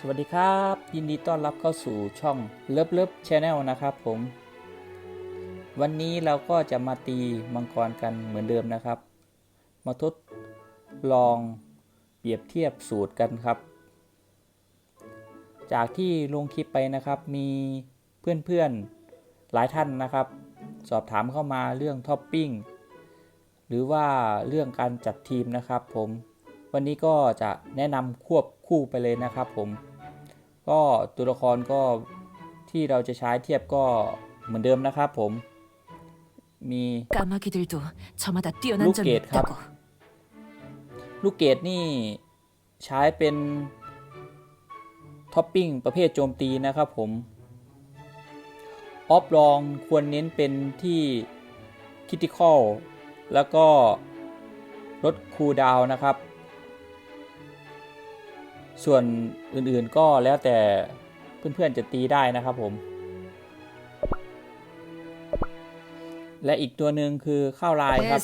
สวัสดีครับ ยินดีต้อนรับเข้าสู่ช่องเลิฟเลิฟชาแนลนะครับผม วันนี้เราก็จะมาตีมังกรกันเหมือนเดิมนะครับ มาทดลองเปรียบเทียบสูตรกันครับ จากที่ลงคลิปไปนะครับมีเพื่อนๆหลายท่านนะครับ สอบถามเข้ามาเรื่องท็อปปิ้งหรือว่าเรื่องการจัดทีมนะครับผมวันนี้ก็จะแนะนำควบคู่ไปเลยนะครับผม ก็ตัวละครก็ที่เราจะใช้เทียบก็เหมือนเดิมนะครับผม มีลูกเกดครับ ลูกเกดนี่ใช้เป็นท็อปปิ้งประเภทโจมตีนะครับผม ออฟลองควรเน้นเป็นที่คิติคอลแล้วก็ลดคูลดาวนะครับ ส่วนอื่นๆก็แล้วแต่เพื่อนๆจะตีได้นะครับผม และอีกตัวหนึ่งคือข้าวลายครับ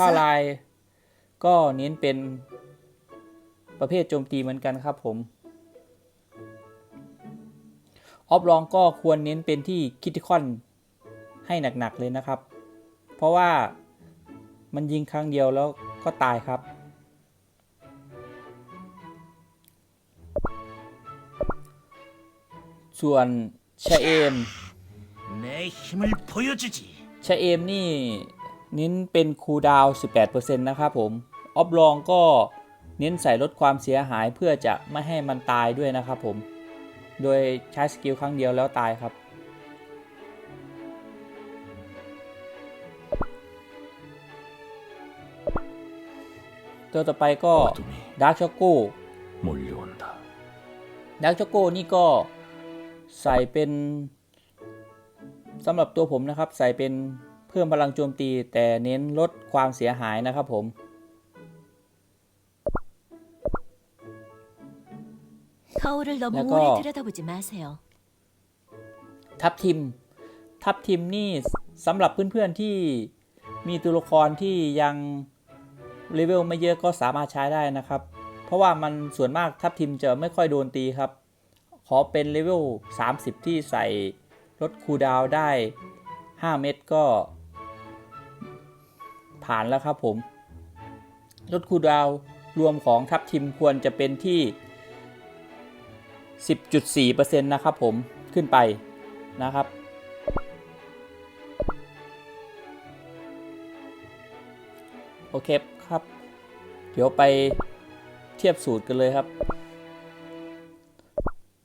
ข้าวลายก็เน้นเป็นประเภทโจมตีเหมือนกันครับผมออฟลองก็ควรเน้นเป็นที่คิติคอนให้หนักๆเลยนะครับ เพราะว่ามันยิงครั้งเดียวแล้วก็ตายครับ ส่วนชาเอมชาเอมนี่นิ้นเป็นคูดาว 18%นะครับผม ออบลองก็เน้นใส่ลดความเสียหายเพื่อจะไม่ให้มันตายด้วยนะครับผม โดยใช้สกิลครั้งเดียวแล้วตายครับ ตัวต่อไปก็ดาร์ช็อกโก้ดาร์ช็อกโก้นี่ก็ ใส่เป็นสำหรับตัวผมนะครับ ใส่เป็นเพิ่มพลังโจมตี แต่เน้นลดความเสียหายนะครับผม แล้วก็ทับทิม ทับทิมนี่สำหรับเพื่อนๆที่มีตัวละครที่ยังเลเวลไม่เยอะก็สามารถใช้ได้นะครับ เพราะว่ามันส่วนมากทับทิมจะไม่ค่อยโดนตีครับ ขอเป็นเลเวล 30 ที่ใส่ลดคูดาวได้ 5 เม็ดก็ ผ่านแล้วครับผม ลดคูดาวรวมของทับทิมควรจะเป็นที่ 10.4%นะครับผมขึ้นไปนะครับโอเคครับ เดี๋ยวไปเทียบสูตรกันเลยครับ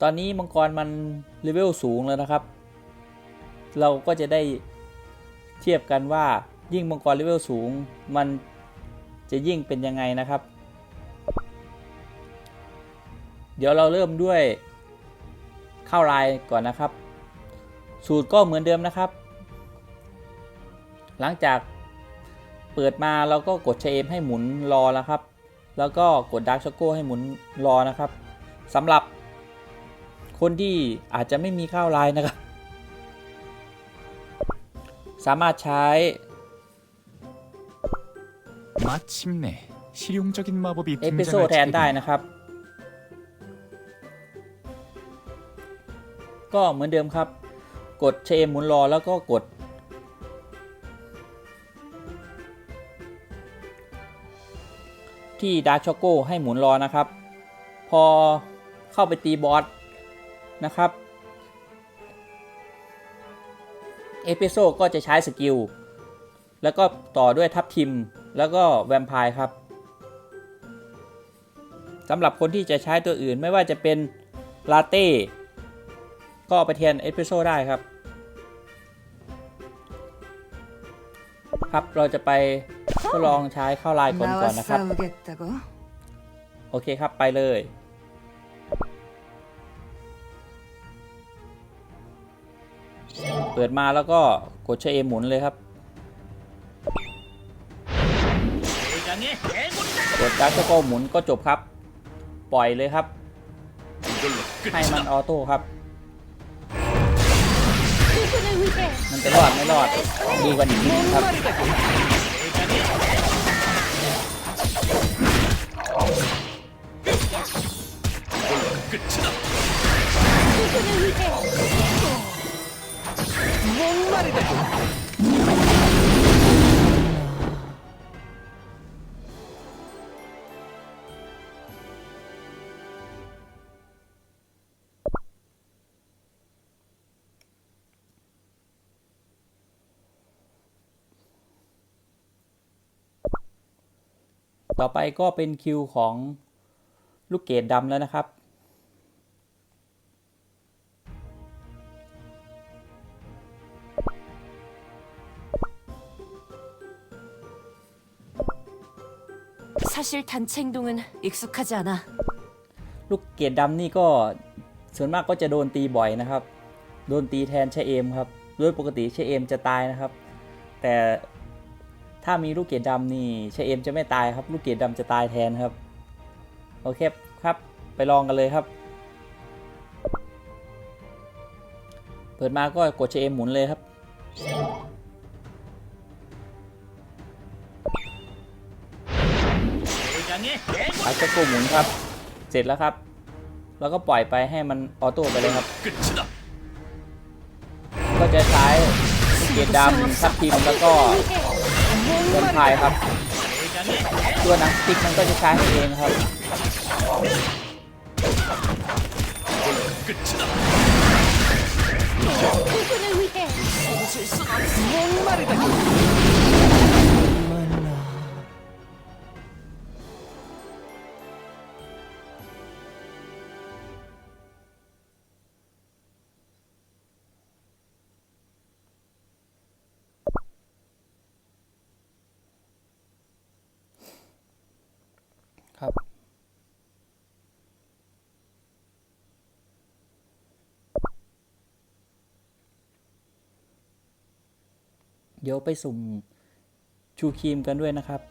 ตอนนี้มังกรมันเลเวลสูงแล้วนะครับ เราก็จะได้เทียบกันว่ายิ่งมังกรเลเวลสูง มันจะยิ่งเป็นยังไงนะครับ เดี๋ยวเราเริ่มด้วยเข้าลายก่อนนะครับ สูตรก็เหมือนเดิมนะครับ หลังจากเปิดมาเราก็กดเชมให้หมุนรอแล้วครับ แล้วก็กดดาร์กช็อกโกให้หมุนรอนะครับสำหรับ คนที่อาจจะไม่มีข้าวลายนะครับ สามารถใช้ 마침내 실용적인 마법이 เอพิโซ 등장할 แทนได้ 차례입니다. นะครับ ก็เหมือนเดิมครับ กดเชมหมุนรอแล้วก็กด ที่ดาร์ c ช็อกโกให้หมุนรอนะครับ พอเข้าไปตีบอส นะครับเอพิโซก็จะใช้สกิล แล้วก็ต่อด้วยทัพทิม แล้วก็แวมไพร์ครับสำหรับคนที่จะใช้ตัวอื่นไม่ว่าจะเป็นลาเต้ ก็ไปเทียนเอสเปโซได้ครับ ครับเราจะไปทดลองใช้ข้าวลายคนก่อนนะครับ โอเคครับไปเลย เปิดมาแล้วก็กดใช้เอหมุนเลยครับ กดดัชก็หมุนก็จบครับ ปล่อยเลยครับ ให้มันออโต้ครับ มันจะรอดไม่รอดดีกว่านี้ครับ んまりだต่อไปก็เป็นคิวของลูกเกดดำแล้วนะครับ 사실 단체 행동은 익숙하지 않아. ลูกเกดดำนี่ก็ส่วนมากก็จะโดนตีบ่อยนะครับ โดนตีแทนชะเอมครับ โดยปกติชะเอมจะตายนะครับ แต่ถ้ามีลูกเกดดำนี่ชะเอมจะไม่ตายครับ ลูกเกดดำจะตายแทนครับ โอเคครับ ไปลองกันเลยครับ เปิดมาก็กดชะเอมหมุนเลยครับ อาจจะกุ่มหมุนครับ เสร็จแล้วครับ แล้วก็ปล่อยไปให้มันออโต้ไปเลยครับ ก็จะใช้เกียร์ดำทับทีมแล้วก็เดนพายครับ ตัวนังติ๊กมันก็จะใช้เองครับ เดี๋ยวไปสุ่มชูครีมกันด้วยนะครับ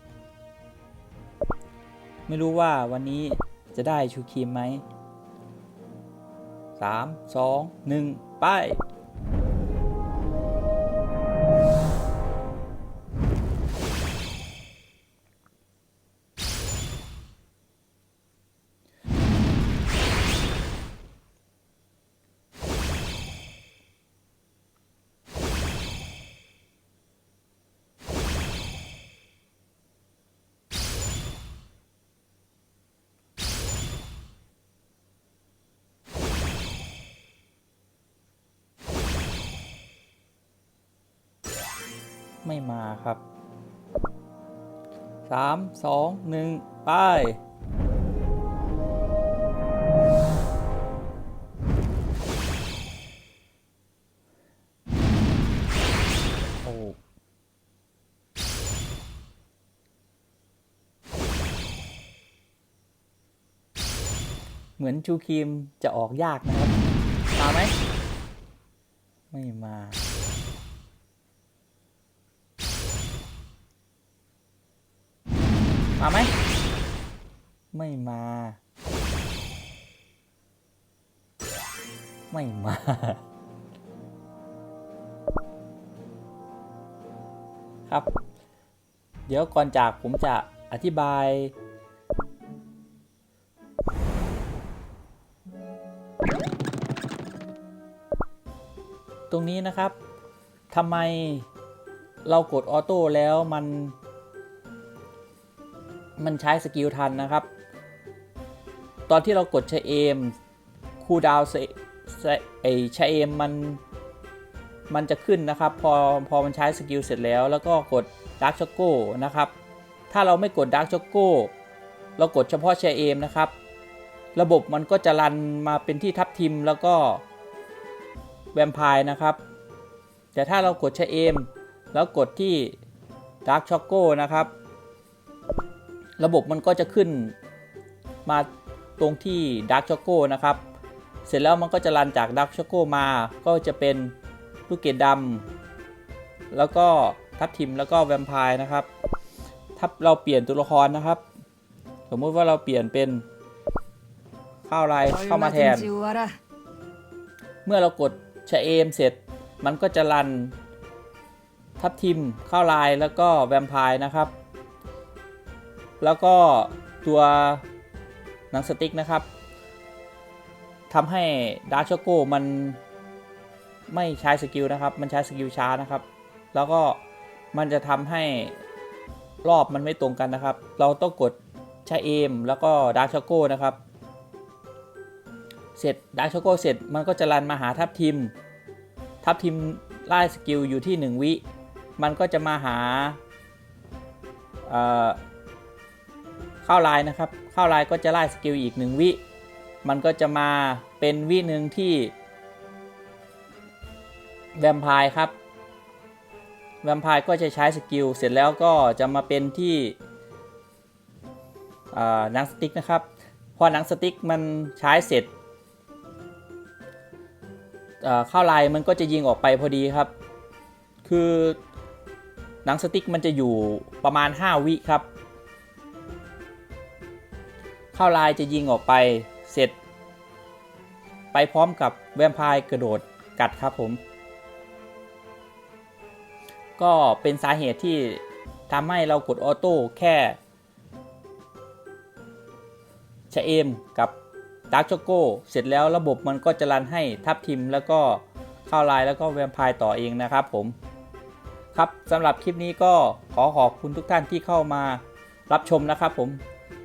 ไม่รู้ว่าวันนี้จะได้ชูครีมไหมสามสองหนึ่งไป ไม่มาครับสามสองหนึ่งไป โอ้เหมือนชูครีมจะออกยากนะครับ มาไหม ไม่มา มาไหม ไม่มา ไม่มา ครับ เดี๋ยวก่อนจากผมจะอธิบายตรงนี้นะครับทำไมเรากดออโต้แล้วมัน มันใช้สกิลทันนะครับ ตอนที่เรากดชะเอมคูดาวเซไอชะเอมมันมันจะขึ้นนะครับ พอพอมันใช้สกิลเสร็จแล้ว แล้วก็กดดาร์กช็อกโก้นะครับ ถ้าเราไม่กดดาร์กช็อกโก้เรากดเฉพาะชะเอมนะครับ ระบบมันก็จะรันมาเป็นที่ทับทิมแล้วก็แวมไพร์นะครับ แต่ถ้าเรากดชะเอมแล้วกดที่ดาร์กช็อกโก้นะครับ ระบบมันก็จะขึ้นมาตรงที่ Dark c h o c o นะครับ เสร็จแล้วมันก็จะรันจาก Dark c h o c o มา ก็จะเป็นลูกเกดดำแล้วก็ทับทิมแล้วก็แวมไพร์นะครับ ถ้าเราเปลี่ยนตัวละครนะครับ สมมติว่าเราเปลี่ยนเป็นข้าวไรเข้ามาแทน เมื่อเรากดชะเอมเสร็จ มันก็จะรันทับทิมข้าวลายแล้วก็แวมไพร์นะครับ แล้วก็ตัวหนังสติ๊กนะครับทำให้ดาร์ชโกมันไม่ใช้สกิลนะครับ มันใช้สกิลช้านะครับ แล้วก็มันจะทำให้รอบมันไม่ตรงกันนะครับ เราต้องกดใชาเอมแล้วก็ดาร์ชโกนะครับ เสร็จดาร์ชโกเสร็จมันก็จะรันมาหาทับทิมทับทิมไล่สกิลอยู่ที่ 1 วิ มันก็จะมาหา เข้าลายนะครับ เข้าลายก็จะไล่สกิลอีกหนึ่งวิ มันก็จะมาเป็นวิหนึ่งที่แวมไพร์ครับ แวมไพร์ก็จะใช้สกิล เสร็จแล้วก็จะมาเป็นที่หนังสติ๊กนะครับ พอหนังสติ๊กมันใช้เสร็จเข้าลายมันก็จะยิงออกไปพอดีครับ คือหนังสติ๊กมันจะอยู่ประมาณ 5 วิครับ เข้าลายจะยิงออกไปเสร็จ ไปพร้อมกับแวมพร์กระโดดกัดครับผม ก็เป็นสาเหตุที่ทำให้เรากดออโต้แค่ชะเอมกับดาร์กช็อกโกเสร็จแล้วระบบมันก็จะรันให้ทับทิมแล้วก็เข้าลน์แล้วก็แวมไพร์ต่อเองนะครับผม ครับสำหรับคลิปนี้ก็ขอขอบคุณทุกท่านที่เข้ามารับชมนะครับผม